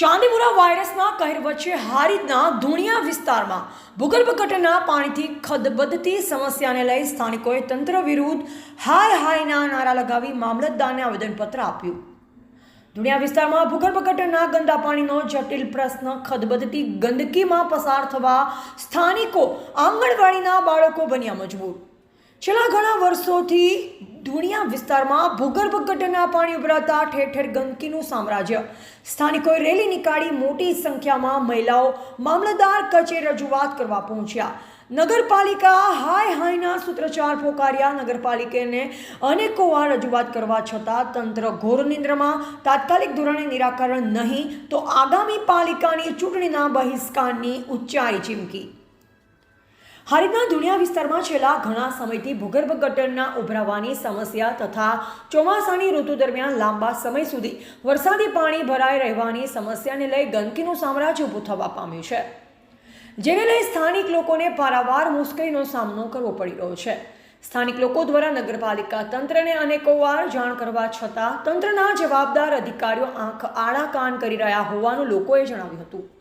ચાંદીપુરા વાયરસના કહેર વચ્ચે હારીદના ધુણિયા વિસ્તારમાં ભૂગર્ભ ગટરના પાણીથી ખદબદતી સમસ્યાને લઈ સ્થાનિકોએ તંત્ર વિરુદ્ધ હાય હાયના નારા લગાવી મામલતદારને આવેદનપત્ર આપ્યું. ધુણિયા વિસ્તારમાં ભૂગર્ભ ગટરના ગંદા પાણીનો જટિલ પ્રશ્ન, ખદબદતી ગંદકીમાં પસાર થવા સ્થાનિકો આંગણવાડીના બાળકો બન્યા મજબૂર. છેલ્લા ઘણા વર્ષોથી ધુણિયા વિસ્તારમાં ભૂગર્ભ ગટરના પાણી ઉભરાતા ઠેર ઠેર ગંદકીનું સામ્રાજ્ય. સ્થાનિકોએ રેલી નીકાળી મોટી સંખ્યામાં મહિલાઓ મામલતદાર કચેરી રજૂઆત કરવા પહોંચ્યા. નગરપાલિકા હાય હાયના સૂત્રચાર પોકાર્યા. નગરપાલિકાને અનેકો વાર રજૂઆત કરવા છતાં તંત્ર ઘોર નિંદ્રમાં તાત્કાલિક ધોરણે નિરાકરણ નહીં તો આગામી પાલિકાની ચૂંટણીના બહિષ્કારની ઉચ્ચારી ચીમકી. હારીના ધુણિયા વિસ્તારમાં છેલ્લા ઘણા સમયથી ભૂગર્ભ ગટરના ઉભરાવાની સમસ્યા તથા ચોમાસાની ઋતુ દરમિયાન લાંબા સમય સુધી વરસાદી પાણી ભરાઈ રહેવાની સમસ્યાને લઈ ગંદકીનું સામ્રાજ્ય ઊભું થવા પામ્યું છે. જેને લઈ સ્થાનિક લોકોને પારાવાર મુશ્કેલીનો સામનો કરવો પડી રહ્યો છે. સ્થાનિક લોકો દ્વારા નગરપાલિકા તંત્રને અનેકો વાર જાણ કરવા છતાં તંત્રના જવાબદાર અધિકારીઓ આંખ આડા કાન કરી રહ્યા હોવાનું લોકોએ જણાવ્યું હતું.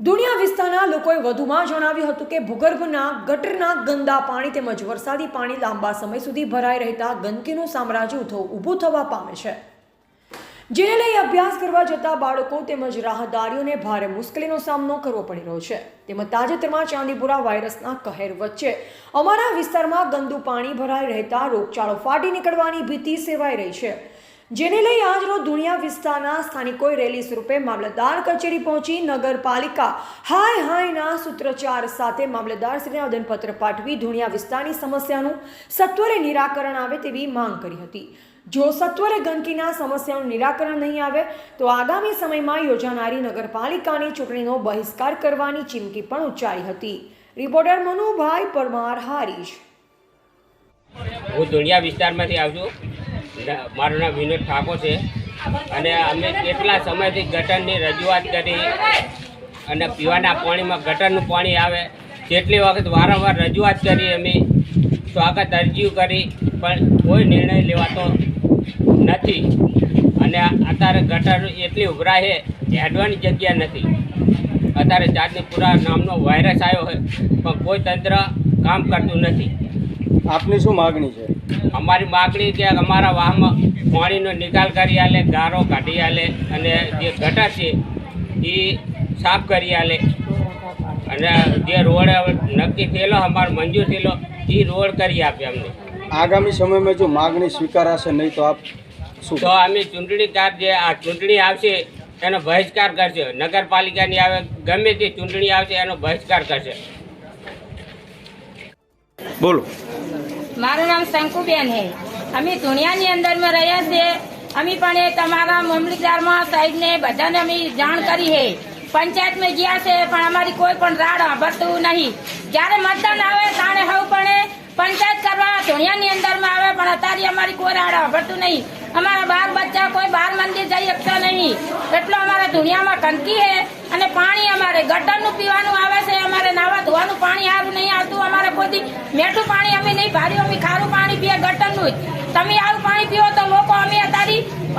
દુનિયા વિસ્તારના લોકોએ વધુમાં જણાવ્યું હતું કે ભૂગર્ભના, ગટરના ગંદા પાણી તેમજ વરસાદી પાણી લાંબા સમય સુધી ભરાઈ રહેતા ગંદકીનું સામ્રાજ્ય ઊભું થવા પામે છે. જેને લઈ અભ્યાસ કરવા જતા બાળકો તેમજ રાહદારીઓને ભારે મુશ્કેલીનો સામનો કરવો પડી રહ્યો છે. તેમજ તાજેતરમાં ચાંદીપુરા વાયરસના કહેર વચ્ચે અમારા વિસ્તારમાં ગંદુ પાણી ભરાઈ રહેતા રોગચાળો ફાટી નીકળવાની ભીતિ સેવાઈ રહી છે. જેને લઈ આજરોજ ધુણિયા વિસ્તારના સ્થાનિકોએ રેલી સ્વરૂપે મામલતદાર કચેરી પહોંચી નગરપાલિકા હાય હાયના સૂત્રચાર સાથે મામલતદારશ્રીને આવેદનપત્ર પાઠવી ધુણિયા વિસ્તારની સમસ્યાનું સત્વરે નિરાકરણ આવે તેવી માંગ કરી હતી. જો સત્વરે ગંદકીના સમસ્યાનું નિરાકરણ નહીં આવે, તો આગામી સમયમાં યોજાનારી નગરપાલિકાની ચૂંટણીનો બહિષ્કાર કરવાની ચીમકી પણ ઉચ્ચારી હતી. રિપોર્ટર મનુભાઈ પરમાર, હારીજ. હું દુનિયા વિસ્તારમાંથી આવું છું ન- મારું નામ વિનોદ ઠાકોર છે. અને અમે કેટલા સમયથી ગટરની રજૂઆત કરી અને પીવાના પાણીમાં ગટરનું પાણી આવે. જેટલી વખત વારંવાર રજૂઆત કરી અમે, સ્વાગત અરજીઓ કરી, પણ કોઈ નિર્ણય લેવાતો નથી. અને અત્યારે ગટર એટલી ઉભરાય છે હેડવાની જગ્યા નથી. અત્યારે ચાંદનીપુરા નામનો વાયરસ આવ્યો છે, પણ કોઈ તંત્ર કામ કરતું નથી. આપની શું માગણી છે? અમારી માગણી કે અમારા વાહમાં પાણીનો નિકાલ કરી આલે ગારો કાઢી આલે અને જે ગટા છે એ સાફ કરી આલે. અને જે રોડ નક્કી થયેલો અમારો મંજૂર થયેલો એ રોડ કરી આપે અમને. આગામી સમયમાં જો માગણી સ્વીકારાશે નહીં તો આપ શું? તો અમે ચૂંટણી કાર જે આ ચૂંટણી આવશે એનો બહિષ્કાર કરશે. નગરપાલિકાની આવે ગમે તે ચૂંટણી આવશે એનો બહિષ્કાર કરશે. બોલો. મારું નામ શંકુબેન હે. અમે ધુણિયાની અંદરમાં રહ્યા છે અમે પણ તમારા મામલતદારમાં સાહેબને બધાને અમે જાણ કરી હે. પંચાયતમાં ગયા છે, પણ અમારી કોઈ પણ રાડ સાંભળતું નહીં. જ્યારે મતદાન આવે, તાણે હવ પણ પંચાયત કરવા ધુણિયાની અંદરમાં આવે, પણ અત્યારે અમારી કોઈ રાડ સાંભળતું નહીં. અમારા બાર બચ્ચા કોઈ બાર મંદિર જઈ શકતા નહીં. એટલો અમારા દુનિયામાં ગંદકી હે અને પાણી અમારે, ગટરનું પીવાનું આવે છે, અમારે નાવા ધોવાનું પાણી સારું નહીં આવતું, અમારે કોઈ મેઠું પાણી અમે નહીં ભાર્યું અમે ખારું પાણી પીએ ગટરનું જ. તમે આવું પાણી પીવો તો લોકો અમે અત્યારે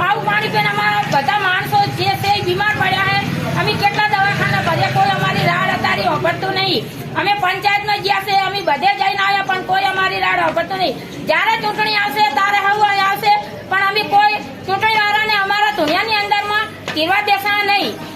આવું પાણી પીને અમારા બધા માણસો જે છે એ બીમાર પડ્યા છે. અમે કેટલા દવાખાના ભર્યા કોઈ અમારી રાડ અત્યારે વાપરતું નહીં. અમે પંચાયતમાં ગયા છે, અમે બધે જઈને આવ્યા, પણ કોઈ અમારી રાડ વાપરતું નહીં. જ્યારે ચૂંટણી આવશે, ત્યારે હવે આવશે. અમે કોઈ ચૂંટણી વાળાને અમારા ધુનિયાની અંદરમાં કીરવા દેશા નહીં.